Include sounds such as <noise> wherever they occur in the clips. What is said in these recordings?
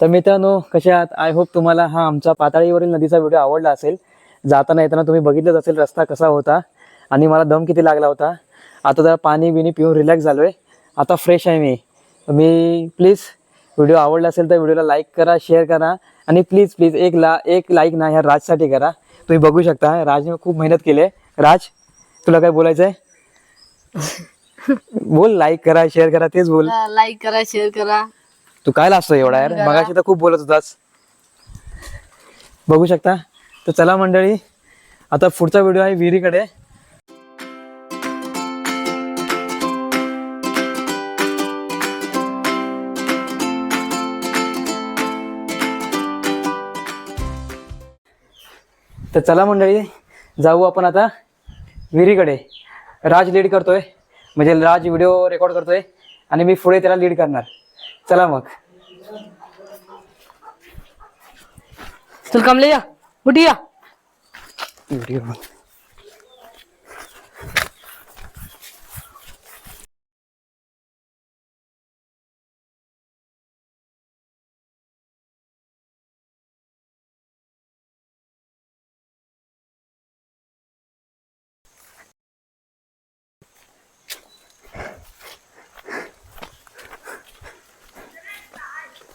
तर मित्रांनो कसे आहात? आय होप तुम्हाला हा आमचा पाताळीवरील नदीचा व्हिडिओ आवडला असेल. जाताना येताना तुम्ही बघितलंच असेल रस्ता कसा होता आणि मला दम किती लागला होता. आता जरा पाणी बिणी पिऊन रिलॅक्स झालो आहे आता फ्रेश आहे मी. मी प्लीज व्हिडिओ आवडला असेल तर व्हिडिओला लाईक करा शेअर करा आणि प्लीज प्लीज एक ला एक लाईक ना ह्या राजसाठी करा. तुम्ही बघू शकता राजने खूप मेहनत केली आहे. राज तुला काय बोलायचं आहे बोल लाईक करा शेअर करा तेच बोल. लाईक करा शेअर करा. तू काय लाजतो एवढा यार? मगाशी तर खूप बोलत होतास. बघू शकता? तर चला मंडळी आता पुढचा व्हिडिओ आहे विहिरीकडे. तर चला मंडळी जाऊ आपण आता विहिरीकडे. राज लीड करतोय. म्हणजे राज व्हिडिओ रेकॉर्ड करतोय. आणि मी पुढे त्याला लीड करणार. चला मग. चल कमले या. उठी या. व्हिडिओ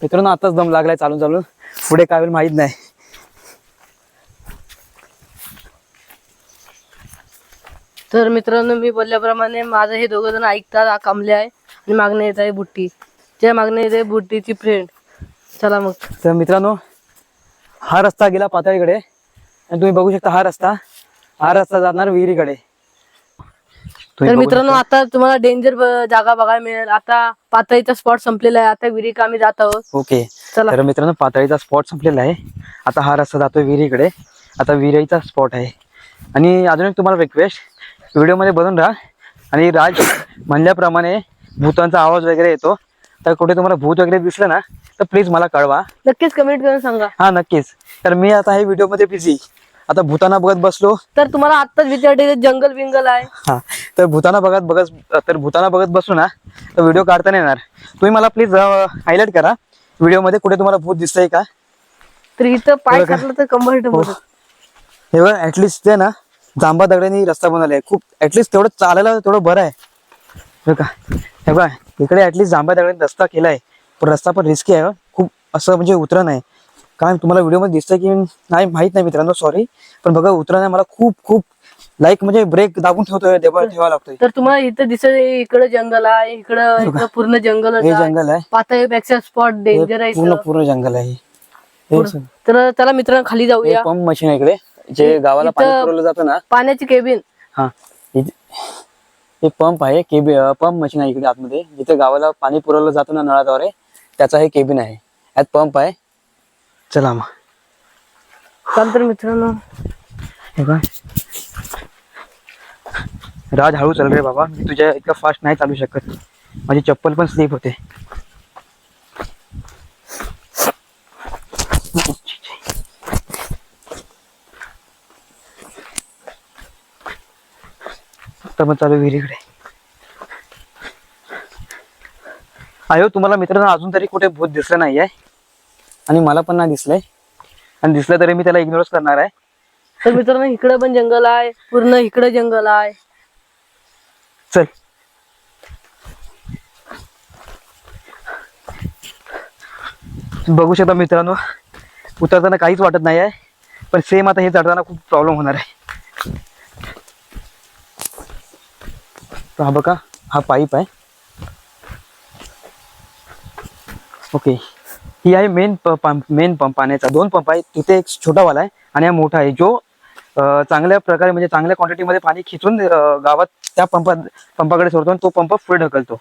मित्रांनो आताच दम लागलाय चालून चालून. पुढे काय होईल माहीत नाही. तर मित्रांनो मी बोलल्याप्रमाणे माझं हे दोघं जण ऐकतात कमले आहे आणि मागणे येत आहे बुट्टी. त्या मागणे येत आहे बुट्टीची फ्रेंड चला मग. तर मित्रांनो हा रस्ता गेला पातळीकडे. आणि तुम्ही बघू शकता हा रस्ता. हा रस्ता जाणार विहिरीकडे. तर मित्रांनो आता तुम्हाला डेंजर जागा बघायला मिळेल. आता पातळीचा स्पॉट संपलेला आहे. आता विहिरी आम्ही जात आहोत. ओके. चला. तर मित्रांनो पातळीचा स्पॉट संपलेला आहे. आता हा रस्ता जातोय विहिरीकडे. आता विहिरीचा स्पॉट आहे. आणि अजून एक तुम्हाला रिक्वेस्ट व्हिडिओमध्ये बनून राहा. आणि राज म्हणल्याप्रमाणे भूतांचा आवाज वगैरे येतो. तर कुठे तुम्हाला भूत वगैरे दिसलं ना तर प्लीज मला कळवा. नक्कीच कमेंट करून सांगा. हा नक्कीच. तर मी आता हे व्हिडिओमध्ये बिझी आता भूताना बघत बसलो. तर तुम्हाला भीती वाटते जंगल बिंगल आहे. हा तर भूताना बघत बघत तर भूताना बघत बसू ना तर व्हिडिओ काढता नाही येणार. तुम्ही मला प्लीज हायलाइट करा. व्हिडिओमध्ये कुठे तुम्हाला भूत दिसतंय का? तर इथं पाय बघा. खातलं तर कम्फर्टेबल हे. बघ. ऍटलिस्ट ते ना जांबा दगडांनी रस्ता बनवलाय. खूप ऍटलिस्ट तेवढं चालायला तेवढं बरं आहे. हे का हे बघा इकडे ऍटलिस्ट जांबा दगडांनी रस्ता केलाय. पण रस्ता पण रिस्की आहे हं. खूप असं म्हणजे उतरण आहे काय तुम्हाला व्हिडिओमध्ये दिसतंय की नाही माहीत नाही मित्रांनो सॉरी पण बघा उतरण आहे मला खूप खूप लाईक म्हणजे ब्रेक दाबून ठेवतोय देवा ठेवा लागतोय. तर तुम्हाला इथं दिसत इकडं जंगल आहे इकडं इकडं पूर्ण जंगल हे जंगल आहे. पातळीपेक्षा स्पॉट डेंजर आहे पूर्ण. पूर्ण जंगल आहे. हे. तर चला मित्रांनो खाली जाऊया. पंप मशीन आहे इकडे. जे गावाला पाणी पुरवलं जातं ना. पाण्याची केबिन हा. हे पंप आहे केबी पंप मशीन आहे इकडे आतमध्ये. जिथे गावाला पाणी पुरवलं जातं ना नळाद्वारे त्याचा हे केबिन आहे. यात पंप आहे. चला मग. चाल तर मित्रांनो. हे काय राज हळू चल रे बाबा. मी तुझ्या इतका फास्ट नाही चालू शकत. माझी चप्पल पण स्लीप होते. तर मग चालू विहिरीकडे. आयो तुम्हाला मित्रांनो अजून तरी कुठे भूत दिसलं नाही आहे आणि मला पण नाही दिसलंय. आणि दिसलं तरी मी त्याला इग्नोरच करणार आहे. तर मित्रांनो इकडं पण जंगल आहे. पूर्ण इकडं जंगल आहे. चल. बघू शकता मित्रांनो उतरताना काहीच वाटत नाही आहे पण सेम आता हे चढताना खूप प्रॉब्लेम होणार आहे. हा बघा हा पाईप आहे. ओके ही आहे मेन पंप मेन पंप पाण्याचा. दोन पंप आहे तिथे एक छोटावाला आहे आणि हा मोठा आहे. जो चांगल्या प्रकारे म्हणजे चांगल्या क्वांटिटीमध्ये पाणी खिचून गावात त्या पंपा पंपाकडे सोडतो आणि तो पंप पुढे ढकलतो.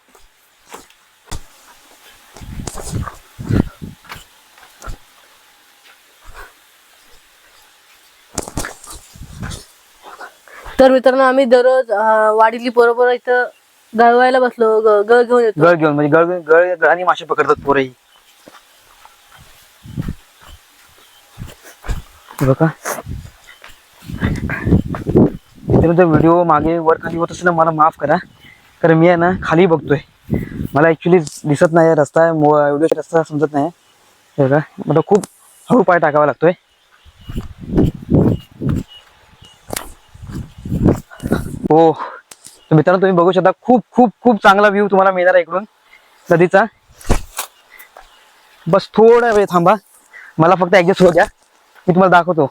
तर मित्रांनो आम्ही दररोज अं, वाडीतली बरोबर इथं गळवायला बसलो. गळ घेऊन गळ घेऊन म्हणजे गळ गळ गळाने मासे पकडतात पोरही. बघा. मित्रांनो व्हिडिओ मागे वर खाली होत असेल मला माफ करा. कारण मी आहे ना खाली बघतोय. मला ॲक्च्युली दिसत नाही रस्ता व्हिडिओचा रस्ता समजत नाही हे बघा मला खूप हळू पाय टाकावा लागतोय. हो. तर मित्रांनो तुम्ही बघू शकता खूप खूप खूप चांगला व्ह्यू तुम्हाला मिळणार आहे इकडून नदीचा. बस थोडा वेळ थांबा. मला फक्त ॲडजस्ट होऊ द्या. मी तुम्हाला दाखवतो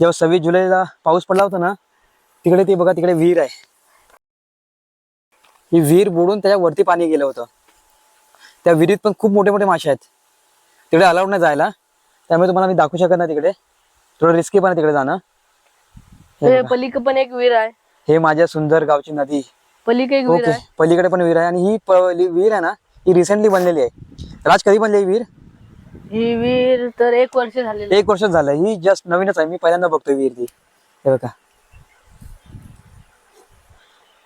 जेव्हा सव्वीस जुलैला पाऊस पडला होता ना तिकडे ते बघा तिकडे विहीर आहे. ही विहीर बुडून त्याच्या वरती पाणी गेलं होतं. त्या विहिरीत पण खूप मोठे मोठे मासे आहेत. तिकडे अलाउड नाही जायला. त्यामुळे तुम्हाला मी दाखवू शकत नाही तिकडे. थोडं रिस्की पण आहे तिकडे जाणं. पलीक पण एक विहीर आहे. हे माझ्या सुंदर गावची नदी. पलीक एक विहीर ओके. आहे. पलीकडे पण विहीर आहे. आणि ही विहीर आहे ना ही रिसेंटली बनलेली आहे. राज कधी बनली ही विहीर? ही विहीर तर एक वर्ष झालेली एक वर्ष झालं. ही जस्ट नवीनच आहे. मी पहिल्यांदा बघतोय विहीर ती. हे बघा.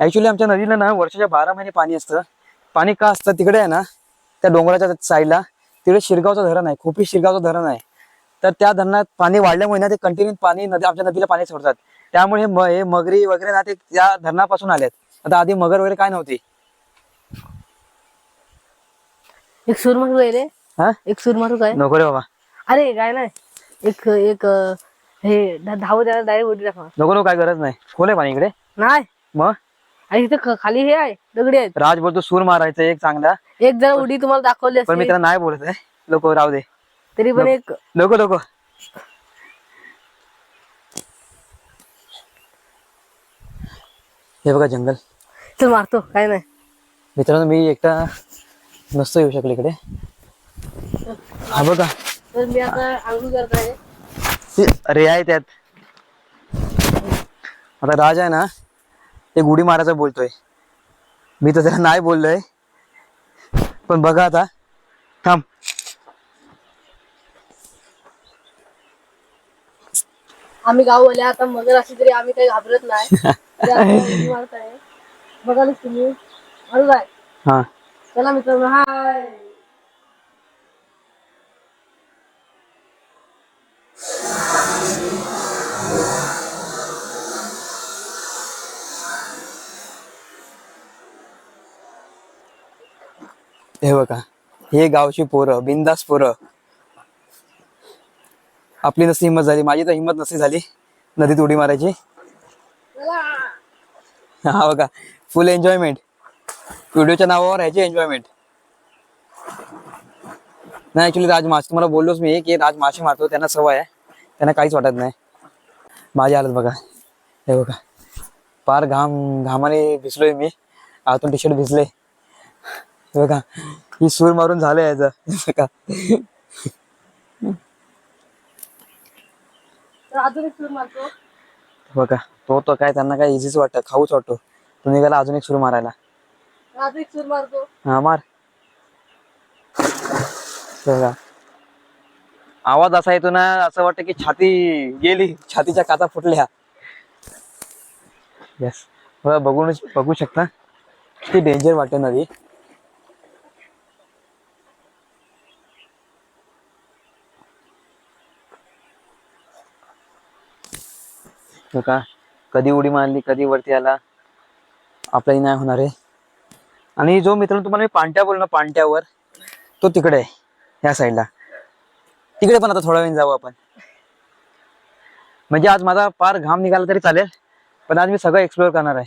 ऍक्च्युली आमच्या नदीला ना वर्षाच्या बारा महिने पाणी असतं. पाणी का असतं? तिकडे आहे ना त्या डोंगराच्या साईडला तिकडे शिरगावचं धरण आहे. खोपी शिरगावचं धरण आहे. तर त्या धरणात पाणी वाढल्यामुळे ना ते कंटिन्यू पाणी नदी आमच्या नदीला पाणी सोडतात. त्यामुळे हे मगरी वगैरे ना ते त्या धरणापासून आलेत. आता आधी मगर वगैरे काय नव्हती. एक सूर मारू काय रे. हा? एक सूर मारू काय? नको रे बाबा. अरे काय नाही. एक एक अं, हे धा- धावू द्या डायरेक्ट उडी टाका नको नको काय गरज नाही. खोल आहे पाणी इकडे. नाही. मग? आणि इथे ख- खाली हे आहे दगडी आहेत. राज बोलतो सूर मारायचं एक चांगला. एक जरा उडी तुम्हाला दाखवली पण मी असती. त्याला नाही बोलत आहे. लोक राहू दे. तरी पण एक लोक लोक हे बघा जंगल. चल मारतो काय नाही. मित्रांनो मी एकटा नसतो येऊ शकलो इकडे. हा बघा. तर मी आता आंघोळ करत आहे. ते रे आहे त्यात आता राज आहे ना ते गुढी मारायचं बोलतोय. मी तर त्याला नाही बोललोय. पण बघा आता. थांब. आम्ही गाववाले आता मगर असली तरी आम्ही काही घाबरत नाही. <laughs> तरी आता उडी मारत आहे. बघालच तुम्ही. हा. चला मित्रांनो हाय. हे बघा हे गावची पोरं बिंदास पोरं. आपली नसती हिंमत झाली माझी तर हिंमत नसती झाली नदीत उडी मारायची. हा बघा फुल एन्जॉयमेंट व्हिडिओच्या नावावर ह्याची एन्जॉयमेंट नाही ऍक्च्युली राज मासे तुम्हाला बोललोच मी की राज मासे मारतो त्यांना सवय आहे. त्यांना काहीच वाटत नाही. माझी हालत बघा. हे बघा. पार घाम घामाने भिजलोय मी. आतून टी शर्ट भिजले. बघा ही सूर मारून झालं याचं. हे बघा तो तर काय त्यांना काय इझीच वाटतं खाऊच वाटतो. तो निघाला अजून एक सूर मारायला. हा मार. बघा. आवाज असा येतो ना असं वाटतं की छाती गेली छातीच्या काचा फुटल्या. येस बघून बघू शकता. किती डेंजर वाटते नदी का? कधी उडी मारली कधी वरती आला? आपल्याही नाही होणार आहे. आणि जो मित्रांनो तुम्हाला मी पांट्या बोललो पांट्यावर तो तिकडे आहे ह्या साईडला. तिकडे पण आता थोडा वेळ जाऊ आपण. म्हणजे आज माझा फार घाम निघाला तरी चालेल पण आज मी सगळं एक्सप्लोअर करणार आहे.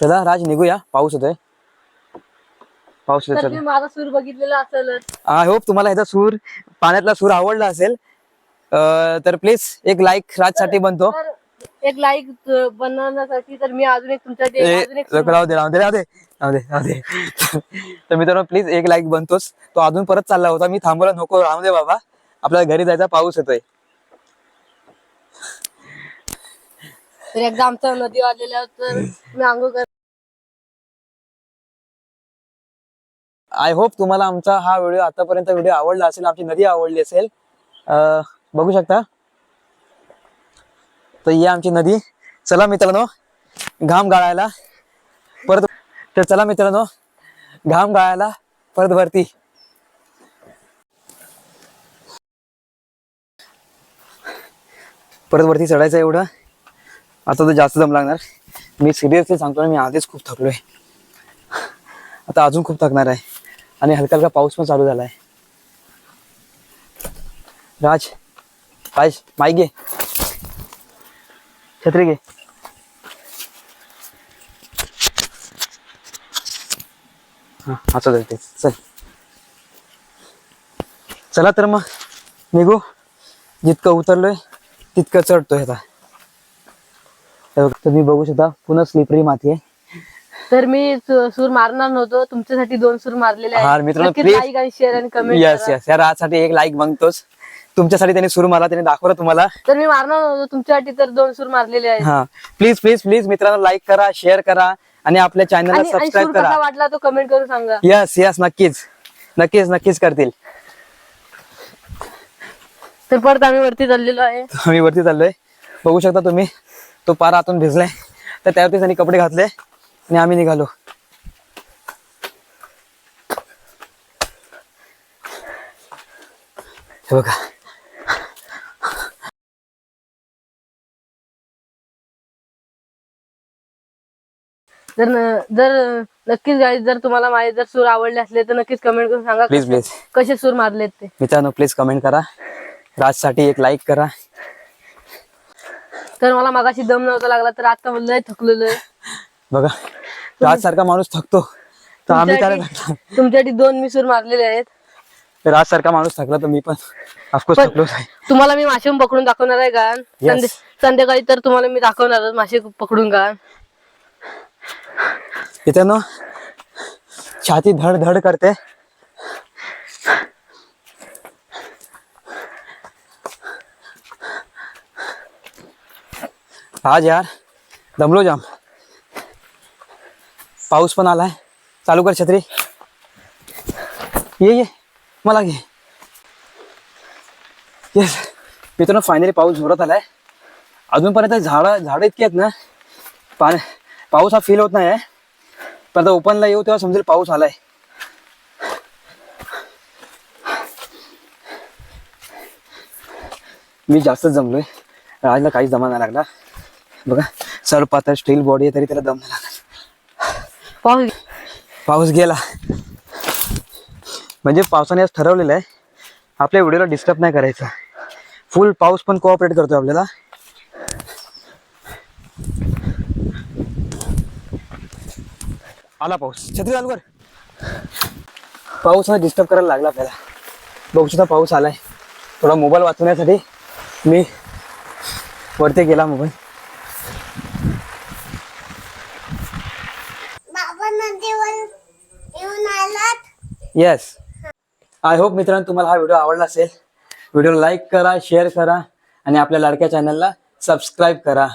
चला राज निघूया. पाऊस होतोय पाऊस तुम्ही माझा सूर बघितलेला असेलच. आय होप तुम्हाला ह्याचा सूर पाण्यातला सूर आवडला असेल. तर प्लीज एक लाईक राजसाठी बनतो. एक लाईक बनवण्यासाठी तर मी अजून एक राहू दे राहू दे राहू दे राहू दे राहू दे. तर मित्रांनो प्लीज एक लाईक बनतोच. तो अजून परत चालला होता. मी थांबवला नको राहू दे बाबा. आपल्याला घरी जायचा पाऊस येतोय. तर एकदा आमच्या नदी वाढलेल्या तर मी आंघोळ कर आय होप तुम्हाला आमचा हा व्हिडिओ आतापर्यंत व्हिडिओ आवडला असेल आमची नदी आवडली असेल. बघू शकता? तर ही आमची नदी. चला मित्रांनो घाम गाळायला परत तर चला मित्रांनो घाम गाळायला परत वरती. परत वरती चढायचं एवढं. आता तर जास्त दम लागणार. मी सिरियसली सांगतो मी आधीच खूप थकलोय. आता अजून खूप थकणार आहे. आणि हलका हलका पाऊस पण चालू झालाय. राज राज माई घे. छत्री घे. हा असं जाते चल. चला तर मग निघू. जितकं उतरलोय तितकं चढतोय आता. तुम्ही बघू शकता पुन्हा स्लिपरी माती आहे. तर मी सूर मारणार नव्हतो. तुमच्यासाठी दोन सूर मारलेले हा, आहेत मित्रांनो, please. लाईक आणि शेअर आणि कमेंट यस यस या राजसाठी एक लाईक मागतोच. तुमच्यासाठी त्यांनी सुरू मला त्यांनी दाखवलं तुम्हाला. तर मी मारणार नव्हतो. तुमच्यासाठी तर दोन सूर मारलेले आहेत. हा. प्लीज प्लीज प्लीज मित्रांनो लाईक करा शेअर करा आणि आपल्या चॅनलला आणि आणि सबस्क्राईब कसा करा. वाटला तो कमेंट करून सांगा. यस यस नक्कीच. नक्कीच नक्कीच करतील. तर परत आम्ही वरती चाललेलो आहे. आम्ही वरती चाललोय. बघू शकता तुम्ही तो पार आतून भिजलाय. तर त्यावरती त्यांनी कपडे घातले. आणि आम्ही निघालो. हे बघा. जर न- जर नक्कीच गाईज जर तुम्हाला माझे जर सूर आवडले असले तर नक्कीच कमेंट करून सांगा प्लीज प्लीज कसे सूर मारलेत ते. मित्रांनो प्लीज कमेंट करा. राजसाठी एक लाईक करा. तर मला मागाशी दम नव्हता लागला तर आता लय थकलेलो आहे बघा राज सारखा माणूस थकतो. तर आम्ही काय थकणार तुमच्यासाठी दोन मी सूर मारलेले आहेत. राज सारखा माणूस थकला तर मी पण ऑफकोर्स पण- थकलोच आहे. तुम्हाला मी मासे पकडून दाखवणार आहे. संध्या- संध्याकाळी तर तुम्हाला मी दाखवणारच मासे पकडून गाण मित्रांनो छाती धड धड करते. आज यार दमलो जाम. पाऊस पण आलाय. चालू कर छत्री. ये ये. मला घे. येस मित्रांनो फायनली पाऊस जोरात आलाय. अजूनपर्यंत झाडं झाडं इतकी आहेत ना पाणी पाऊस हा फील होत नाही आहे पण आता ओपनला येऊ तेव्हा समजेल पाऊस आलाय. मी जास्तच जमलोय. राजला काहीच दमा नाही लागला. बघा सर पातळ स्टील बॉडी आहे तरी त्याला दम नाही लागला. पाऊस पाऊस गेला. म्हणजे पावसाने आज ठरवलेलं आहे. आपल्या व्हिडिओला डिस्टर्ब नाही करायचा. फुल पाऊस पण कोऑपरेट करतोय आपल्याला. आला पाऊस. छत्री चालू कर. पाऊस हा डिस्टर्ब करायला लागला आपल्याला. बघू पाऊस आलाय. थोडा मोबाईल वाचवण्यासाठी मी वरती गेला मोबाईल बाबा नदीवर येऊन आलात येस आय होप मित्रांनो तुम्हाला हा व्हिडिओ आवडला असेल. व्हिडिओ लाईक करा शेअर करा आणि आपल्या लाडक्या चॅनलला सबस्क्राईब करा.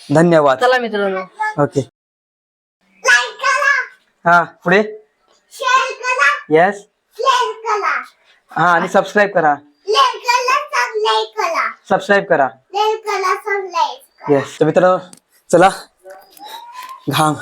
धन्यवाद. चला मित्रांनो. ओके लाईक करा. हा पुढे? शेअर करा. येस शेअर करा. हा आणि सबस्क्राईब करा. सबस्क्राईब करा सबस्क्राईब येस तर मित्रांनो चला. घाम.